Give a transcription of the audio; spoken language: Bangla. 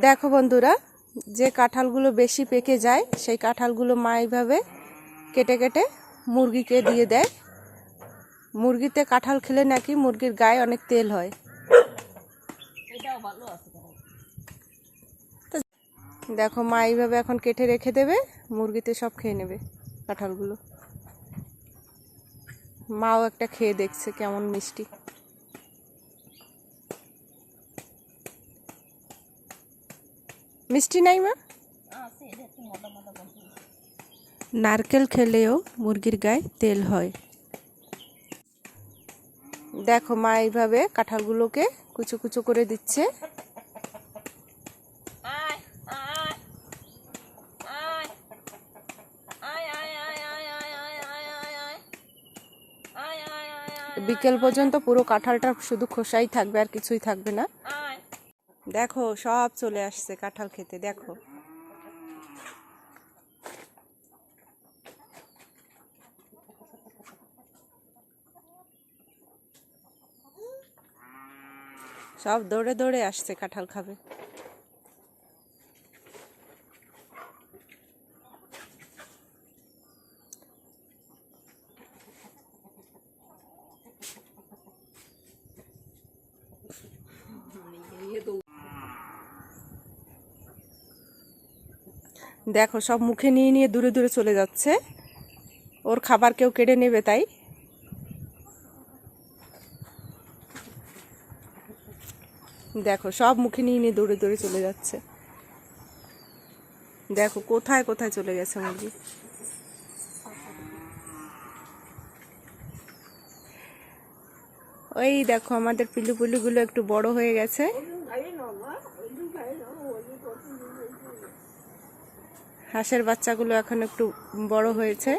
দেখো বন্ধুরা, যে কাঁঠালগুলো বেশি পেকে যায়, সেই কাঁঠালগুলো মা এইভাবে কেটে কেটে মুরগিকে দিয়ে দেয়। মুরগিতে কাঁঠাল খেলে নাকি মুরগির গায়ে অনেক তেল হয়। দেখো মা এইভাবে এখন কেটে রেখে দেবে, মুরগিতে সব খেয়ে নেবে কাঁঠালগুলো। মাও একটা খেয়ে দেখছে কেমন মিষ্টি। মিষ্টি নাই মা? নারকেল খেলেও মুরগির গায়ে তেল হয়। দেখো মা এইভাবে কাঁঠালগুলোকে কুচো কুচো করে দিচ্ছে। বিকেল পর্যন্ত পুরো কাঁঠালটা শুধু খোসাই থাকবে আর কিছুই থাকবে না। দেখো সব চলে আসছে কাঁঠাল খেতে দেখো। সব দৌড়ে দৌড়ে আসছে কাঁঠাল খাবে। দেখো, সব মুখে নিয়ে নিয়ে দূরে দূরে চলে যাচ্ছে। ওর খাবার কেউ কেড়ে নেবে তাই। দেখো, সব মুখে নিয়ে নিয়ে দৌড়ে দৌড়ে চলে যাচ্ছে। দেখো, কোথায় কোথায় চলে গেছে মুরগি। ওই দেখো, আমাদের পিলু পিলুগুলো একটু বড় হয়ে গেছে। হাঁসের বাচ্চাগুলো এখন একটু বড় হয়েছে।